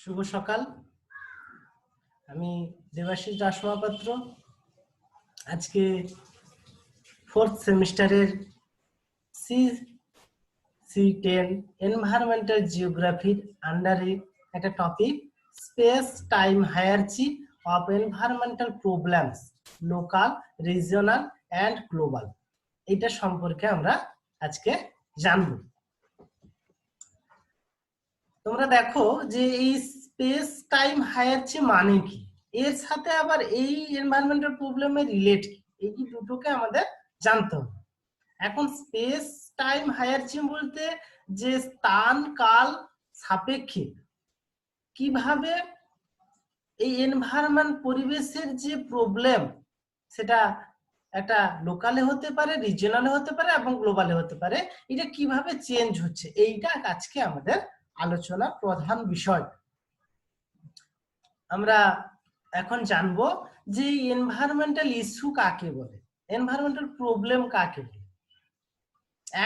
শুভ সকাল। আমি দেবাশিস দাস মহাপাত্র। আজকে ফোর্থ সেমিস্টারের সি সি টেন এনভায়রনমেন্টাল জিওগ্রাফির আন্ডারে একটা topic space time hierarchy of environmental problems local regional and global এটা সম্পর্কে আমরা আজকে জানব। তোমরা দেখো যে এই স্পেস টাইম হায়ারচি মানে কি? এর সাথে আবার এই এনভায়রনমেন্টাল প্রবলেমের রিলেট কি? এই দুটোকে আমাদের জানতে হবে। এখন স্পেস টাইম হায়ারচি বলতে যে স্থান, কাল সাপেক্ষে কীভাবে এই এনভায়রনমেন্ট পরিবেশের যে প্রবলেম সেটা একটা লোকালে হতে পারে রিজিয়নালে হতে পারে এবং গ্লোবালে হতে পারে, এটা কীভাবে চেঞ্জ হচ্ছে? এইটা আজকে আমাদের আলোচনা প্রধান বিষয়। আমরা এখন জানব যে এনভায়রনমেন্টাল ইস্যু কাকে বলে? এনভায়রনমেন্টাল প্রবলেম কাকে বলে?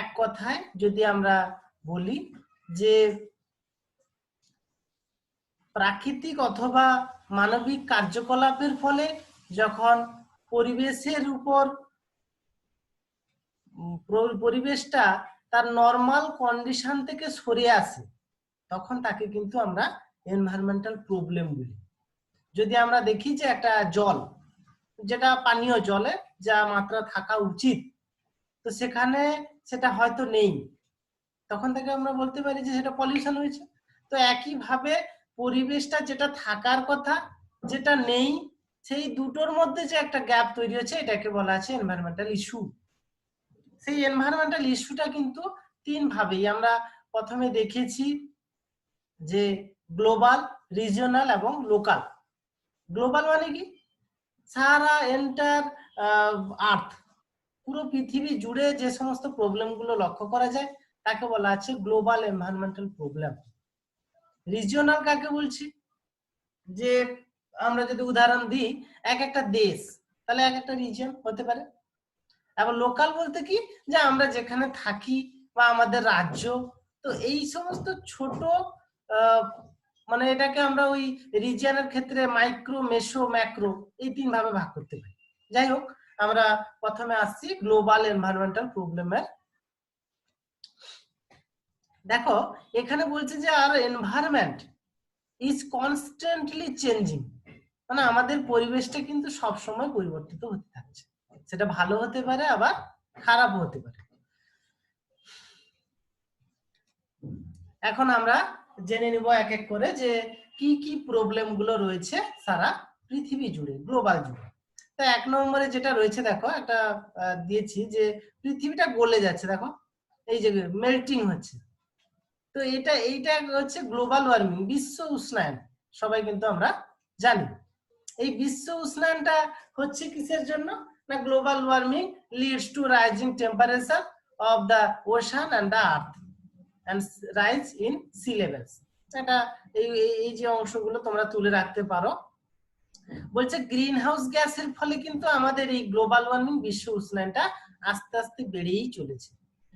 এক কথায় যদি আমরা বলি যে প্রাকৃতিক অথবা মানবিক কার্যকলাপের ফলে যখন পরিবেশের উপর পরিবেশটা তার নর্মাল কন্ডিশন থেকে সরে আসে তখন তাকে কিন্তু আমরা এনভায়রনমেন্টাল প্রবলেম বলি। যদি আমরা দেখি যে একটা জল, যেটা পানীয় জলে যা মাত্রা থাকা উচিত, তো সেখানে সেটা হয়তো নেই। তখন থেকে আমরা বলতে পারি যে সেটা পলিউশন হয়েছে। তো একইভাবে পরিবেশটা যেটা থাকার কথা, যেটা নেই, সেই দুটোর মধ্যে যে একটা গ্যাপ তৈরি হচ্ছে এটাকে বলা আছে এনভায়রনমেন্টাল ইস্যু সেই এনভায়রনমেন্টাল ইস্যুটা কিন্তু তিন ভাবেই আমরা প্রথমে দেখেছি যে গ্লোবাল, রিজিওনাল এবং লোকাল। গ্লোবাল মানে কি? সারা এন্টার আর্থ। পুরো পৃথিবী জুড়ে যে সমস্ত প্রবলেমগুলো লক্ষ্য করা যায়, তাকে বলা আছে গ্লোবাল এনভায়রনমেন্টাল প্রবলেম। রিজিওনাল কাকে বলছি? যে আমরা যদি উদাহরণ দিই, এক একটা দেশ, তাহলে এক একটা রিজিয়ন হতে পারে। এবং লোকাল বলতে কি? যে আমরা যেখানে থাকি বা আমাদের রাজ্য, তো এই সমস্ত ছোট মানে এটাকে আমরা ওই রিজিয়ানের ক্ষেত্রে মাইক্রো মেসো ম্যাক্রো এই তিন ভাবে ভাগ করতে পারি। যাই হোক, আমরা প্রথমে আসছি গ্লোবাল এনভায়রনমেন্টাল প্রবলেমের দেখো, এখানে বলছে যে আর এনভায়রনমেন্ট ইজ কনস্ট্যান্টলি চেঞ্জিং মানে আমাদের পরিবেশটা কিন্তু সব সময় পরিবর্তিত হতে থাকছে। সেটা ভালো হতে পারে, আবার খারাপ হতে পারে। এখন আমরা জেনে নিব এক এক করে যে কি কি প্রবলেমগুলো রয়েছে সারা পৃথিবী জুড়ে গ্লোবাল জুড়ে। তো এক নম্বরে যেটা রয়েছে দেখো, একটা দিয়েছি যে পৃথিবীটা গলে যাচ্ছে, দেখো, এই যে মেল্টিং হচ্ছে। তো এটা, এইটা হচ্ছে গ্লোবাল ওয়ার্মিং বিশ্ব উষ্ণায়ন, সবাই কিন্তু আমরা জানি। এই বিশ্ব উষ্ণায়নটা হচ্ছে কিসের জন্য? না global warming leads to rising temperature of the ocean and the earth and rise in sea levels এটা এই এই যে অংশগুলো তোমরা তুলে রাখতে পারো। বলছে গ্রিন হাউস গ্যাসের ফলে কিন্তু আমাদের এই গ্লোবাল ওয়ার্মিং বিশ্ব উষ্ণায়নটা আস্তে আস্তে বেড়েই চলেছে।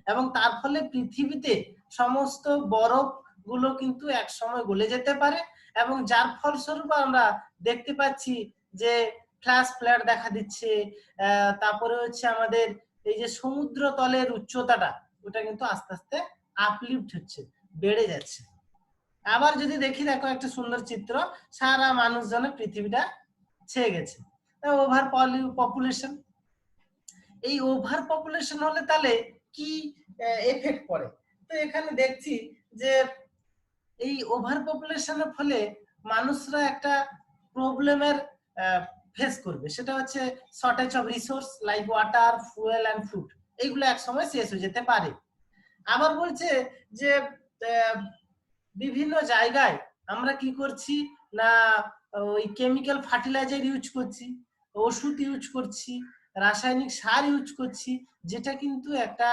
এবং তার ফলে পৃথিবীতে সমস্ত বরফগুলো কিন্তু এক সময় গলে যেতে পারে এবং যার ফলস্বরূপ আমরা দেখতে পাচ্ছি যে ফ্ল্যাশ ফ্ল্যাট দেখা দিচ্ছে তারপরে হচ্ছে আমাদের এই যে সমুদ্র তলের উচ্চতাটা, ওটা কিন্তু আস্তে আস্তে আপলিফট হচ্ছে, বেড়ে যাচ্ছে। আবার যদি দেখি, দেখো একটা সুন্দর চিত্র, সারা মানুষজনের পৃথিবীটা ছেয়ে গেছে। ওভার পপুলেশন এই ওভার পপুলেশন হলে তাহলে কি এফেক্ট পড়ে? তো এখানে দেখছি যে এই ওভার পপুলেশনের ফলে মানুষরা একটা প্রবলেমের ফেস করবে। সেটা হচ্ছে shortage of resource like water fuel and food এইগুলো এক সময় শেষ হয়ে যেতে পারে। আবার বলছে যে বিভিন্ন জায়গায় আমরা কি করছি না, ওই কেমিক্যাল ফার্টিলাইজার ইউজ করছি, ওষুধ ইউজ করছি, রাসায়নিক সার ইউজ করছি, যেটা কিন্তু একটা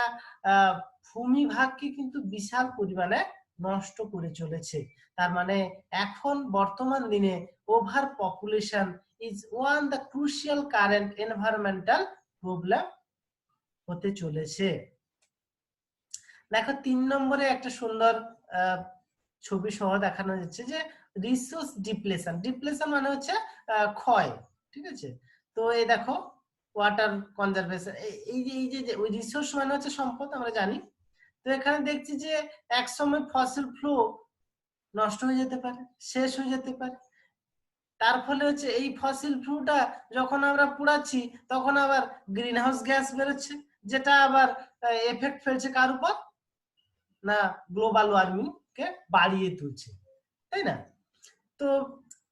ভূমিভাগকে কিন্তু বিশাল পরিমাণে নষ্ট করে চলেছে। তার মানে এখন বর্তমান দিনে over population is one the crucial current environmental problem হতে চলেছে। দেখো তিন নম্বরে একটা সুন্দর ছবি সহ দেখানো যাচ্ছে যে রিসোর্স ডিপ্লেশন ডিপ্লেশন মানে হচ্ছে ক্ষয়, ঠিক আছে? তো এই দেখো ওয়াটার কনজারভেশন এই যে এই যে যে, ওই রিসোর্স মানে হচ্ছে সম্পদ, আমরা জানি। তো এখানে দেখছি যে এক সময় ফসল ফ্লো নষ্ট হয়ে যেতে পারে, শেষ হয়ে যেতে পারে। তার ফলে হচ্ছে এই ফসিল ফ্লুটা যখন আমরা পুড়াচ্ছি, তখন আবার গ্রিন হাউস গ্যাস বেরোচ্ছে, যেটা আবার এফেক্ট ফেলছে কার উপর? না গ্লোবাল ওয়ার্মিং কে বাড়িয়ে তুলছে, তাই না? তো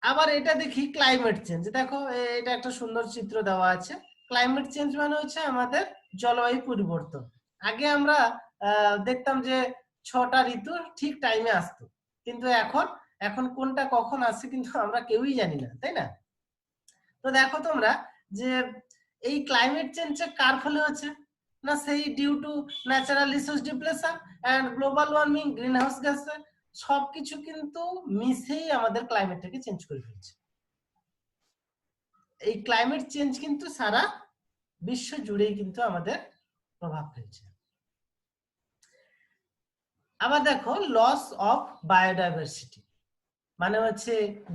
আবার এটা দেখি ক্লাইমেট চেঞ্জ, দেখো এটা একটা সুন্দর চিত্র দেওয়া আছে। ক্লাইমেট চেঞ্জ মানে হচ্ছে আমাদের জলবায়ু পরিবর্তন। আগে আমরা দেখতাম যে ছটা ঋতু ঠিক টাইমে আসতো, কিন্তু এখন এখন কোনটা কখন আসছে কিন্তু আমরা কেউই জানি না, তাই না? তো দেখো তোমরা যে এই ক্লাইমেট চেঞ্জ কার ফলে হচ্ছে না সেই due to natural resource depletion and global warming greenhouse gas সবকিছু কিন্তু মিশেই আমাদের ক্লাইমেটটাকে চেঞ্জ করে ফেলছে। এই ক্লাইমেট চেঞ্জ কিন্তু সারা বিশ্ব জুড়েই কিন্তু আমাদের প্রভাব ফেলছে। আবার দেখো লস অফ বায়োডাইভার্সিটি মানে হচ্ছে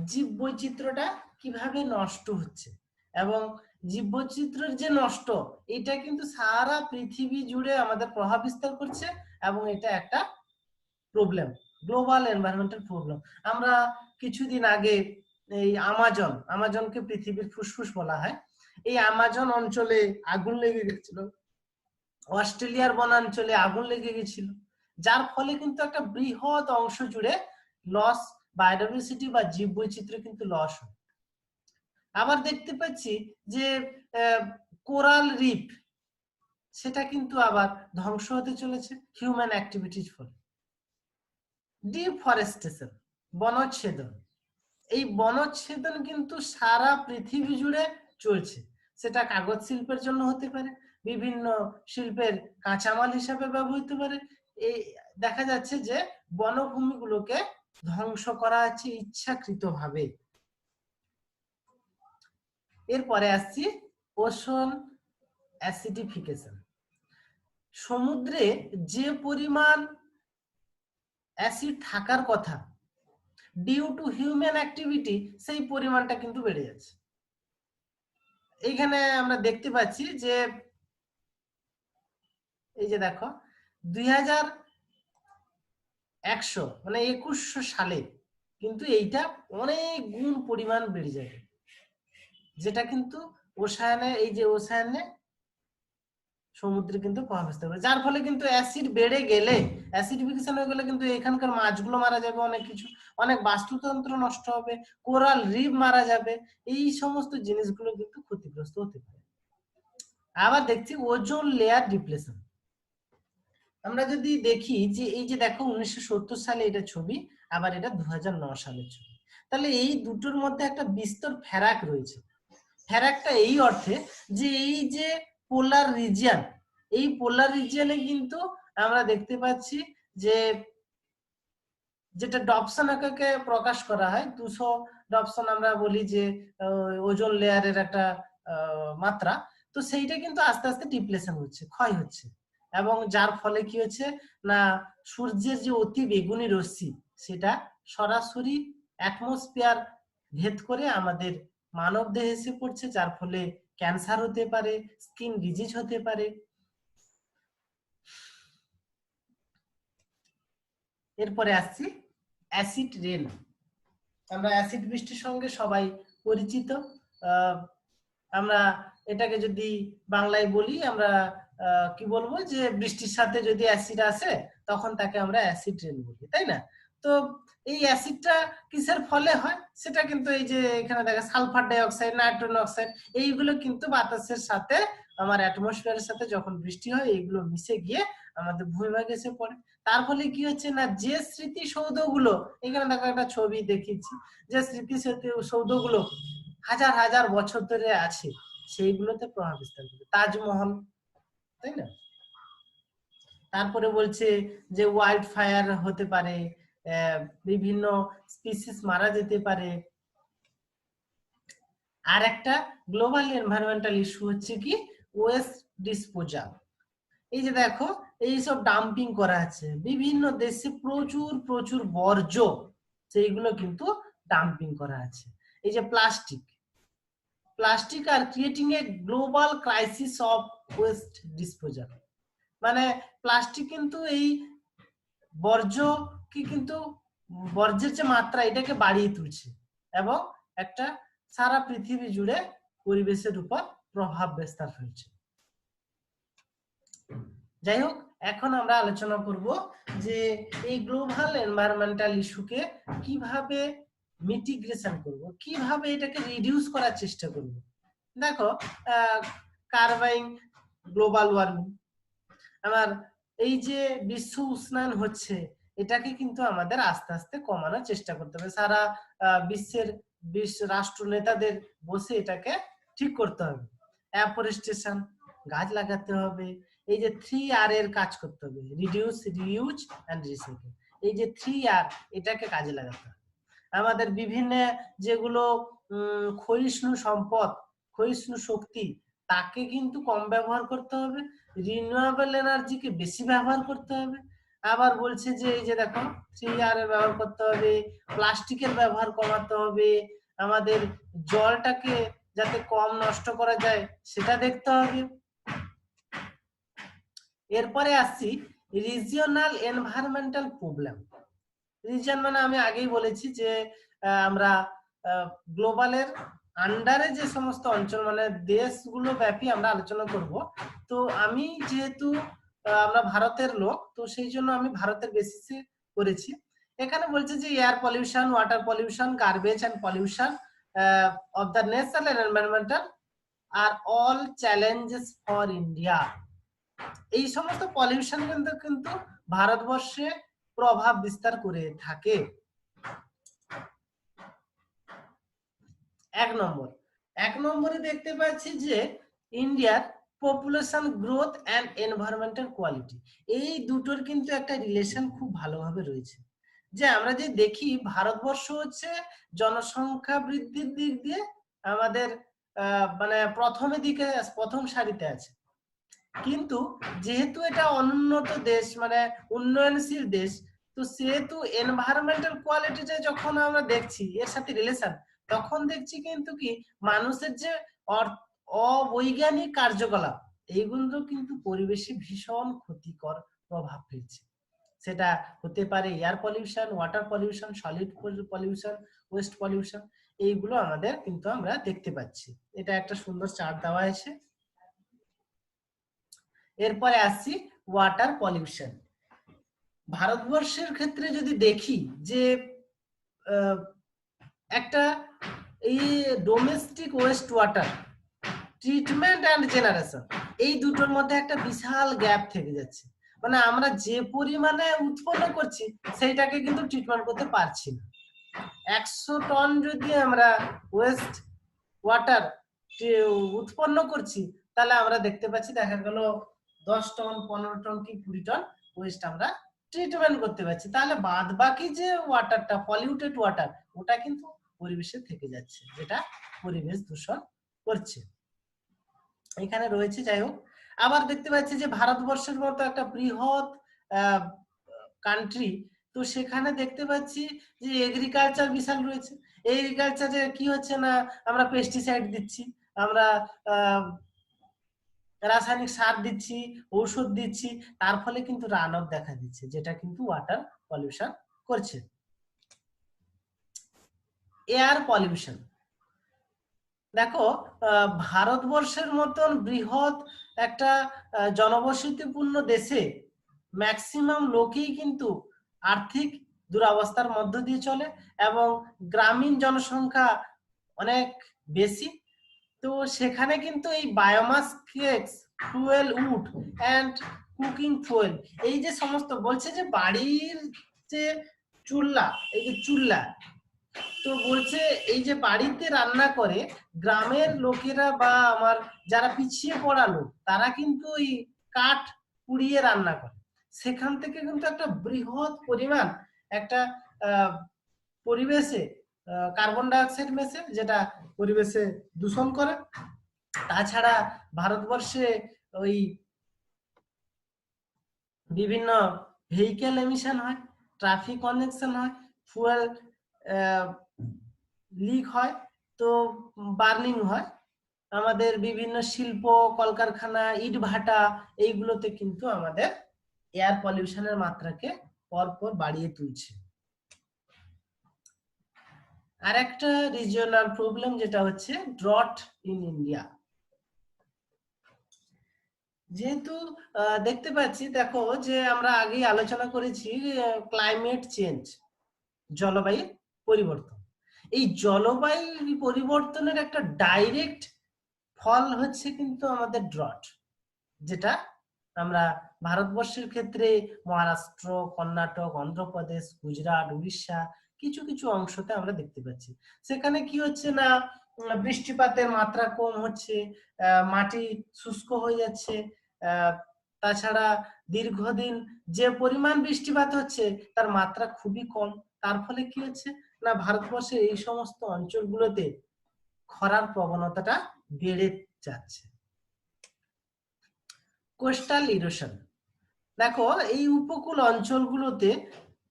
জীব বৈচিত্র্যটা কীভাবে নষ্ট হচ্ছে এবং জীববৈচিত্র্যের যে নষ্ট, এটা কিন্তু সারা পৃথিবী জুড়ে আমাদের প্রভাব বিস্তার করছে এবং এটা একটা প্রবলেম গ্লোবাল এনভায়রনমেন্টাল প্রবলেম আমরা কিছুদিন আগে এই আমাজন, আমাজনকে পৃথিবীর ফুসফুস বলা হয়, এই আমাজন অঞ্চলে আগুন লেগে গেছিল, অস্ট্রেলিয়ার বনাঞ্চলে আগুন লেগে গেছিল, যার ফলে কিন্তু একটা বৃহৎ অংশ জুড়ে লস বায়োডাইভার্সিটি বা জীব বৈচিত্র্য কিন্তু লস হয়। আবার দেখতে পাচ্ছি যে কোরাল রিপ, সেটা কিন্তু আবার ধ্বংস হতে চলেছে হিউম্যান অ্যাক্টিভিটির ফলে। ডিফরেস্টেশন, বনচ্ছেদন, এই বনচ্ছেদন কিন্তু সারা পৃথিবী জুড়ে চলছে। সেটা কাগজ শিল্পের জন্য হতে পারে, বিভিন্ন শিল্পের কাঁচামাল হিসাবে ব্যবহৃত পারে। এই দেখা যাচ্ছে যে বনভূমিগুলোকে ধ্বংস করা হচ্ছে ইচ্ছাকৃতভাবে। এরপরে আসছি ওশন অ্যাসিডিফিকেশন। সমুদ্রে যে পরিমাণ অ্যাসিড থাকার কথা ডিউ টু হিউম্যান অ্যাক্টিভিটি সেই পরিমাণটা কিন্তু বেড়ে যাচ্ছে। এইখানে আমরা দেখতে পাচ্ছি যে, এই যে দেখো, দুই হাজার একশো মানে একুশশো সালে কিন্তু এইটা অনেক গুণ পরিমাণ বেড়ে যাবে। যেটা কিন্তু ওশায়নে এই যে ওশায়নে সমুদ্রে কিন্তু প্রভাব ফেলতে পারে যার ফলে কিন্তু অ্যাসিড বেড়ে গেলে, অ্যাসিডিফিকেশন হয়ে গেলে কিন্তু এখানকার মাছগুলো মারা যাবে, অনেক কিছু, অনেক বাস্তুতন্ত্র নষ্ট হবে, কোরাল রিপ মারা যাবে, এই সমস্ত জিনিসগুলো কিন্তু ক্ষতিগ্রস্ত হতে পারে। আবার দেখছি ওজোন লেয়ার ডিপ্লেশন আমরা যদি দেখি যে এই যে দেখো উনিশশো সত্তর সালে এটা ছবি, আবার এটা দু সালের ছবি। তাহলে এই দুটোর মধ্যে একটা বিস্তর ফেরাক রয়েছে। ফ্যারাকটা এই অর্থে যে এই যে পোলার রিজিয়ান এই পোলার রিজিয়ানে কিন্তু আমরা দেখতে পাচ্ছি যে যেটা ডপসন আকাকে প্রকাশ করা হয়, দুশো ডপসন আমরা বলি যে ওজন লেয়ারের একটা মাত্রা। তো সেইটা কিন্তু আস্তে আস্তে ডিপ্লেশন হচ্ছে, ক্ষয় হচ্ছে। এবং যার ফলে কি হচ্ছে না, সূর্যের যে অতি বেগুনি রশ্মি, সেটা সরাসরি অ্যাটমসফিয়ার ভেদ করে আমাদের মানব দেহে এসে পড়ছে, যার ফলে ক্যান্সার হতে পারে স্কিন ডিজিজ হতে পারে। এরপরে আসছি অ্যাসিড রেন আমরা অ্যাসিড বৃষ্টির সঙ্গে সবাই পরিচিত। আমরা এটাকে যদি বাংলায় বলি, আমরা কি বলব যে বৃষ্টির সাথে যদি অ্যাসিড আসে, তখন তাকে আমরা অ্যাসিড রেন বলি, তাই না? তো এই অ্যাসিডটা কিসের ফলে হয়? সেটা কিন্তু এই যে এখানে দেখা সালফার ডাইঅক্সাইড, নাইট্রোজেন অক্সাইড, এইগুলো কিন্তু বাতাসের সাথে, আমার অ্যাটমসফিয়ারের সাথে যখন বৃষ্টি হয়, এইগুলো মিশে গিয়ে আমাদের ভূমিভাগে এসে পড়ে। তার ফলে কি হচ্ছে না, যে স্মৃতিসৌধগুলো, এখানে দেখো একটা ছবি দেখিয়েছি, যে স্মৃতি সৌধগুলো হাজার হাজার বছর ধরে আছে, সেইগুলোতে প্রভাব বিস্তার করে তাজমহল, তাই না? তারপরে বলছে যে ওয়াইল্ড ফায়ার হতে পারে বিভিন্ন স্পিসিস মারা যেতে পারে। আর একটা গ্লোবাল এনভায়রনমেন্টাল ইস্যু হচ্ছে কি? ওয়েস্ট ডিসপোজাল এই যে দেখো, এই সব ডাম্পিং করা আছে। বিভিন্ন দেশে প্রচুর প্রচুর বর্জ্য, সেইগুলো কিন্তু ডাম্পিং করা আছে। এই যে plastic plastic are creating a global crisis of waste disposal মানে প্লাস্টিক কিন্তু এই বর্জ্য কি কিন্তু বর্জ্যের যে মাত্রা এটাকে বাড়িয়ে তুলছে এবং একটা সারা পৃথিবী জুড়ে পরিবেশের উপর প্রভাব বিস্তার ফেলছে। যাই হোক, এখন আমরা আলোচনা করব যে এই গ্লোবাল এনভায়রনমেন্টাল ইস্যুকে কীভাবে মিটিগ্রেশন করব, কীভাবে এটাকে রিডিউস করার চেষ্টা করব। দেখো কার্বাইং গ্লোবাল ওয়ার্মিং আমার এই যে বিশ্ব উষ্ণায়ন হচ্ছে এটাকে কিন্তু আমাদের আস্তে আস্তে কমানোর চেষ্টা করতে হবে। সারা বিশ্বের, বিশ্ব রাষ্ট্র নেতাদের বসে এটাকে ঠিক করতে হবে। অ্যাফরেস্টেশন গাছ লাগাতে হবে। এই যে থ্রি আর এর কাজ করতে হবে। রিডিউস রিউজ অ্যান্ড রিসাইকেল এই যে থ্রি আর এটাকে কাজে লাগাতে হবে। আমাদের বিভিন্ন যেগুলো ক্ষয়িষ্ণু সম্পদ, ক্ষয়িষ্ণু শক্তি, তাকে কিন্তু কম ব্যবহার করতে হবে। রিনিউয়েবল এনার্জিকে বেশি ব্যবহার করতে হবে। আবার বলছে যে, এই যে দেখো থ্রি আর এর ব্যবহার করতে হবে প্লাস্টিকের ব্যবহার কমাতে হবে, আমাদের জলটাকে যাতে কম নষ্ট করা যায়, সেটা দেখতে হবে। এরপরে আসছি রিজিওনাল এনভায়রনমেন্টাল প্রবলেম রিজিয়ন মানে আমি আগেই বলেছি যে আমরা গ্লোবালের আন্ডারে যে সমস্ত অঞ্চল মানে দেশগুলো ব্যাপী আমরা আলোচনা করব। তো আমি যেহেতু আমরা ভারতের লোক, তো সেই জন্য আমি ভারতের বেসিসে করেছি এখানে বলছে যে air pollution water pollution garbage and pollution of the natural and environmental are all challenges for India এই সমস্ত পলিউশন কিন্তু কিন্তু ভারতবর্ষে প্রভাব বিস্তার করে থাকে। এক নম্বর। এক নম্বরে দেখতে পাচ্ছি যে ইন্ডিয়ার population growth and environmental quality এই দুটোর কিন্তু একটা রিলেশন খুব ভালোভাবে রয়েছে। যে আমরা যে দেখি, ভারতবর্ষ হচ্ছে জনসংখ্যা বৃদ্ধির দিক দিয়ে আমাদের মানে প্রথমে দিকে, প্রথম সারিতে আছে। কিন্তু যেহেতু এটা অনুন্নত দেশ মানে উন্নয়নশীল দেশ, তো সেহেতু এনভায়রনমেন্টাল কোয়ালিটিটা যখন আমরা দেখছি, এর সাথে রিলেশন তখন দেখছি কিন্তু কি, মানুষের যে অবৈজ্ঞানিক কার্যকলাপ। এইগুলো কিন্তু পরিবেশে ভীষণ ক্ষতিকর প্রভাব ফেলছে। সেটা হতে পারে air pollution water pollution solid pollution waste pollution এইগুলো আমাদের কিন্তু আমরা দেখতে পাচ্ছি। এটা একটা সুন্দর চার্ট দেওয়া আছে এরপরে আসছি ওয়াটার পলিউশন ভারতবর্ষের ক্ষেত্রে যদি দেখি যে একটা এই domestic waste water treatment and generation এই দুটোর মধ্যে একটা বিশাল গ্যাপ থেকে যাচ্ছে। মানে আমরা যে পরিমাণে উৎপন্ন করছি, সেইটাকে কিন্তু ট্রিটমেন্ট করতে পারছি না। একশো টন যদি আমরা ওয়েস্ট ওয়াটার উৎপন্ন করছি, তাহলে আমরা দেখতে পাচ্ছি দেখা গেল দশ টন পনেরো টন কি কুড়ি টন ওয়েস্ট আমরা ট্রিটমেন্ট করতে পারছি। তাহলে বাদ বাকি যে ওয়াটারটা পলিউটেড ওয়াটার ওটা কিন্তু পরিবেশে থেকে যাচ্ছে, যেটা পরিবেশ দূষণ করছে। এখানে রয়েছে, যাই হোক। আবার দেখতে পাচ্ছি যে ভারতবর্ষের মতো একটা বৃহৎ কান্ট্রি তো সেখানে দেখতে পাচ্ছি যে এগ্রিকালচার বিশাল রয়েছে। এগ্রিকালচারে কি হচ্ছে না, আমরা পেস্টিসাইড দিচ্ছি, আমরা রাসায়নিক সার দিচ্ছি, ঔষধ দিচ্ছি, তার ফলে কিন্তু রান দেখা দিচ্ছে, যেটা কিন্তু ওয়াটার পলিউশন করছে। এয়ার পলিউশন দেখো ভারতবর্ষের মতন বৃহৎ একটা জনবসতিপূর্ণ দেশে ম্যাক্সিমাম লোকেই কিন্তু আর্থিক দুরাবস্থার মধ্য দিয়ে চলে এবং গ্রামীণ জনসংখ্যা অনেক বেশি। তো সেখানে কিন্তু এই biomass cakes fuel wood and cooking fuel এই যে সমস্ত, বলছে যে বাড়ির যে চুল্লা, এই যে চুল্লা তো বলছে, এই যে বাড়িতে রান্না করে, গ্রামের লোকেরা বা আমার যারা পিছিয়ে পড়া লোক, তারা কিন্তু ওই কাঠ পুড়িয়ে রান্না করে। সেখান থেকে কিন্তু একটা বৃহৎ পরিমাণ একটা পরিবেশে কার্বন ডাইঅক্সাইড মেশে যেটা পরিবেশে দূষণ করে। তাছাড়া ভারতবর্ষে ওই বিভিন্ন ভেহিকেল এমিশন হয়, ট্রাফিক কনেকশন হয়, ফুয়েল লিক হয়। তো বার্নিং হয়। আমাদের বিভিন্ন শিল্প, কলকারখানা ইট ভাটা এইগুলোতে কিন্তু আমাদের এয়ার পলিউশনের মাত্রাকে পরপর বাড়িয়ে তুলছে। আর একটা রিজিওনাল প্রবলেম যেটা হচ্ছে ড্রট ইন ইন্ডিয়া যেহেতু দেখতে পাচ্ছি, দেখো যে আমরা আগেই আলোচনা করেছি ক্লাইমেট চেঞ্জ জলবায়ু পরিবর্তন। এই জলবায়ু পরিবর্তনের একটা ডাইরেক্ট ফল হচ্ছে কিন্তু আমাদের ড্রট যেটা আমরা ভারতবর্ষের ক্ষেত্রে মহারাষ্ট্র, কর্ণাটক, অন্ধ্রপ্রদেশ, গুজরাট, উড়িষ্যা কিছু কিছু অংশতে আমরা দেখতে পাচ্ছি। সেখানে কি হচ্ছে না বৃষ্টিপাতের মাত্রা কম হচ্ছে মাটি শুষ্ক হয়ে যাচ্ছে তাছাড়া দীর্ঘদিন যে পরিমাণ বৃষ্টিপাত হচ্ছে তার মাত্রা খুবই কম। তার ফলে কি হচ্ছে না ভারতবর্ষের এই সমস্ত অঞ্চলগুলোতে খরার প্রবণতাটা বেড়ে যাচ্ছে। Coastal erosion. দেখো, এই উপকূল অঞ্চলগুলোতে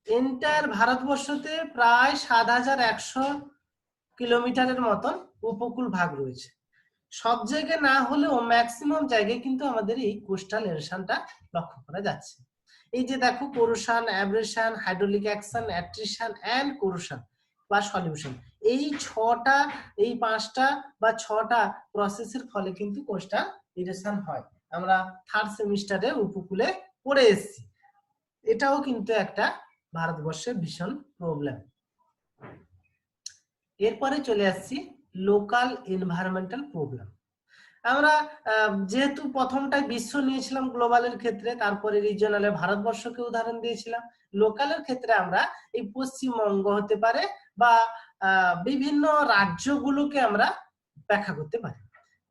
এন্টার ভারতবর্ষতে প্রায় সাত হাজার একশো কিলোমিটারের মতন উপকূল ভাগ রয়েছে। সব জায়গায় না হলেও ম্যাক্সিমাম জায়গায় কিন্তু আমাদের এই কোস্টাল এরোশনটা লক্ষ্য করা যাচ্ছে। এই যে দেখো corrosion abrasion hydraulic action attrition and corrosion বা সলিউশন এই ছটা, এই পাঁচটা বা ছটা প্রসেসের ফলে কিন্তু কোর্সটা ইরেশন হয়। আমরা থার্ড সেমিস্টারে উপকূলে পড়ে এসেছি। এটাও কিন্তু একটা ভারতবর্ষের ভীষণ প্রবলেম এরপরে চলে আসছি লোকাল এনভায়রনমেন্টাল প্রবলেম আমরা যেহেতু প্রথমটাই বিশ্ব নিয়েছিলাম গ্লোবালের ক্ষেত্রে, তারপরে রিজিয়নালে ভারতবর্ষকে উদাহরণ দিয়েছিলাম, লোকালের ক্ষেত্রে আমরা এই পশ্চিমবঙ্গ হতে পারে বা বিভিন্ন রাজ্যগুলোকে আমরা ব্যাখ্যা করতে পারি।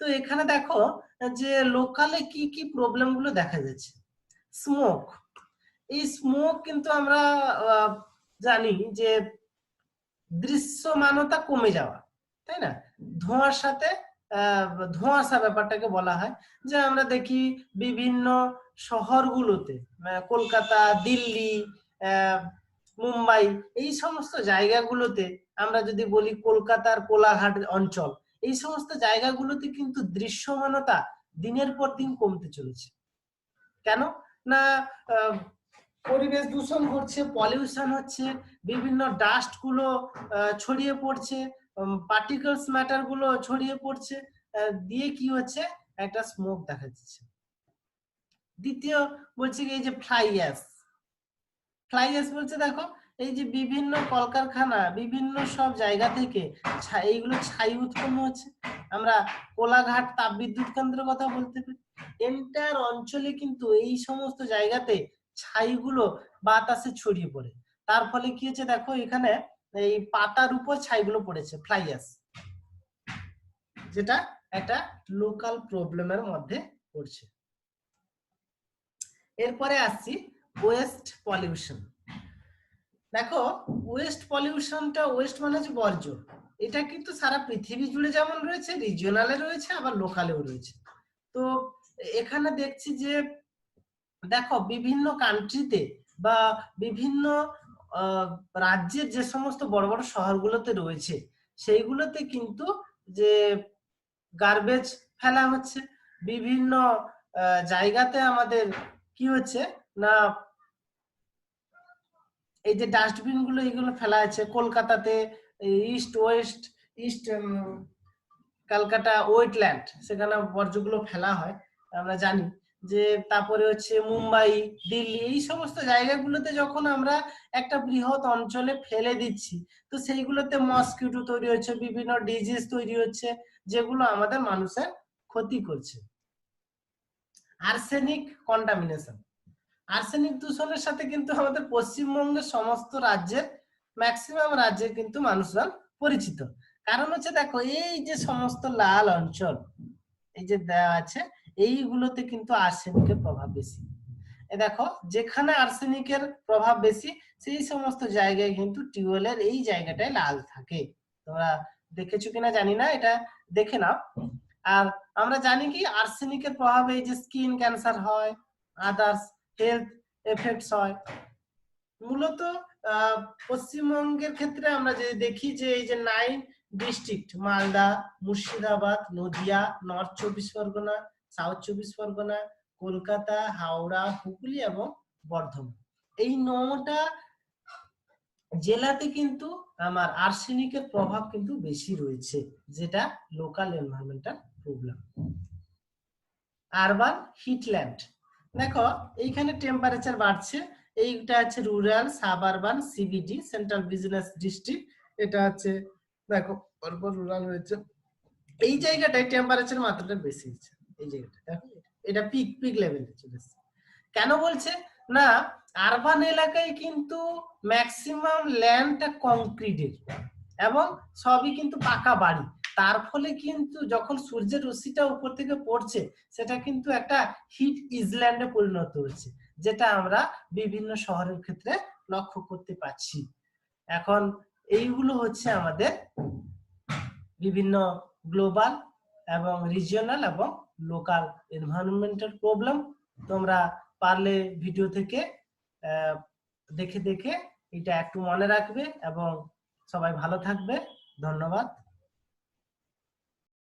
তো এখানে দেখো যে লোকালে কি কি প্রবলেমগুলো দেখা যাচ্ছে। স্মোক, এই স্মোক কিন্তু আমরা জানি যে দৃশ্যমানতা কমে যাওয়া, তাই না? ধোঁয়ার সাথে ধোঁয়াশা ব্যাপারটাকে বলা হয়। যে আমরা দেখি বিভিন্ন শহরগুলোতে কলকাতা, দিল্লি মুম্বাই, এই সমস্ত জায়গাগুলোতে আমরা যদি বলি কলকাতার কোলাঘাট অঞ্চল, এই সমস্ত জায়গাগুলোতে কিন্তু দৃশ্যমানতা দিনের পর দিন কমতে চলেছে। কেন? না পরিবেশ দূষণ হচ্ছে পলিউশন হচ্ছে, বিভিন্ন ডাস্টগুলো ছড়িয়ে পড়ছে পার্টিকলস ম্যাটারগুলো ছড়িয়ে পড়ছে দিয়ে কি হচ্ছে? একটা স্মোক দেখা যাচ্ছে দ্বিতীয় বলছে এই যে ফ্লাই অ্যাস ফ্লাই অ্যাস বলছে দেখো, এই যে বিভিন্ন কলকারখানা, বিভিন্ন সব জায়গা থেকে এইগুলো ছাই উৎপন্ন হচ্ছে। আমরা কোলাঘাট তাপবিদ্যুৎ কেন্দ্রের কথা বলতে পারি। এন্টার অঞ্চলে কিন্তু এই সমস্ত জায়গাতে ছাইগুলো বাতাসে ছড়িয়ে পড়ে। তার ফলে কি হচ্ছে দেখো, এখানে এই পাতার উপর ছাইগুলো পড়েছে ফ্লাইয়াস যেটা একটা লোকাল প্রবলেমের মধ্যে পড়ছে। এরপরে আসছি ওয়েস্ট পলিউশন দেখো ওয়েস্ট পলিউশনটা ওয়েস্ট মানে হচ্ছে বর্জ্য। এটা কিন্তু সারা পৃথিবী জুড়ে যেমন রয়েছে রিজিওনালে রয়েছে, আবার লোকালেও রয়েছে। তো এখানে দেখছি যে, দেখো, বিভিন্ন কান্ট্রিতে বা বিভিন্ন রাজ্যের যে সমস্ত বড় বড় শহরগুলোতে রয়েছে, সেইগুলোতে কিন্তু যে গার্বেজ ফেলা হচ্ছে। বিভিন্ন জায়গাতে আমাদের কি হচ্ছে না, এই যে ডাস্টবিনগুলো এগুলো ফেলা আছে কলকাতাতে east west east Calcutta wetland সেখানে বর্জ্যগুলো ফেলা হয়, আমরা জানি। যে তারপরে হচ্ছে মুম্বাই, দিল্লি, এই সমস্ত জায়গাগুলোতে যখন আমরা একটা বৃহৎ অঞ্চলে ফেলে দিচ্ছি, তো সেইগুলোতে মসকিউটো তৈরি হচ্ছে, বিভিন্ন ডিজিজ তৈরি হচ্ছে, যেগুলো আমাদের মানুষের ক্ষতি করছে। আর্সেনিক কন্টামিনেশন আর্সেনিক দূষণের সাথে কিন্তু আমাদের পশ্চিমবঙ্গের সমস্ত রাজ্যের ম্যাক্সিমাম রাজ্যের কিন্তু মানুষজন পরিচিত। কারণ হচ্ছে দেখো, এই যে সমস্ত লাল অঞ্চল, এই যে দেওয়া আছে এইগুলোতে কিন্তু আর্সেনিকের প্রভাব বেশি। দেখো, যেখানে আর্সেনিকের প্রভাব বেশি, সেই সমস্ত জায়গায় কিন্তু টিউবওয়েলের এই জায়গাটায় লাল থাকে। তোমরা দেখেছ কিনা জানি না, এটা দেখে নাও। আর আমরা জানি কি, আর্সেনিকের প্রভাবে যে স্কিন ক্যান্সার হয়, আদার্স হেলথ এফেক্টস হয়। মূলত পশ্চিমবঙ্গের ক্ষেত্রে আমরা যদি দেখি যে এই যে nine district, Malda, Murshidabad, Nadia, north চব্বিশ পরগনা সাউথ চব্বিশ পরগনা, কলকাতা, হাওড়া, হুগলি এবং বর্ধমান। এই নটা জেলাতে কিন্তু আমার আর্সেনিকের প্রভাব কিন্তু বেশি রয়েছে, যেটা local environmental problem urban heatland দেখো, এইখানে টেম্পারেচার বাড়ছে, এইটা হচ্ছে rural suburban CBD central business district এটা হচ্ছে, দেখো, পরপর রুরাল রয়েছে এই জায়গাটায় টেম্পারেচার মাত্রাটা বেশি হচ্ছে এই জায়গাটা। এটা। পিক পিক লেভেলে চলে কেন বলছে? না আরবান এলাকায় কিন্তু ম্যাক্সিমাম ল্যান্ডটা কংক্রিটের এবং সবই কিন্তু পাকা বাড়ি। তার ফলে কিন্তু যখন সূর্যের রশ্মিটা উপর থেকে পড়ছে, সেটা কিন্তু একটা হিট ইজল্যান্ডে পরিণত হচ্ছে, যেটা আমরা বিভিন্ন শহরের ক্ষেত্রে লক্ষ্য করতে পাচ্ছি এখন এইগুলো হচ্ছে আমাদের বিভিন্ন গ্লোবাল এবং রিজিওনাল এবং লোকাল এনভায়রনমেন্টের প্রবলেম তোমরা পারলে ভিডিও থেকে দেখে দেখে এটা একটু মনে রাখবে এবং সবাই ভালো থাকবে। ধন্যবাদ।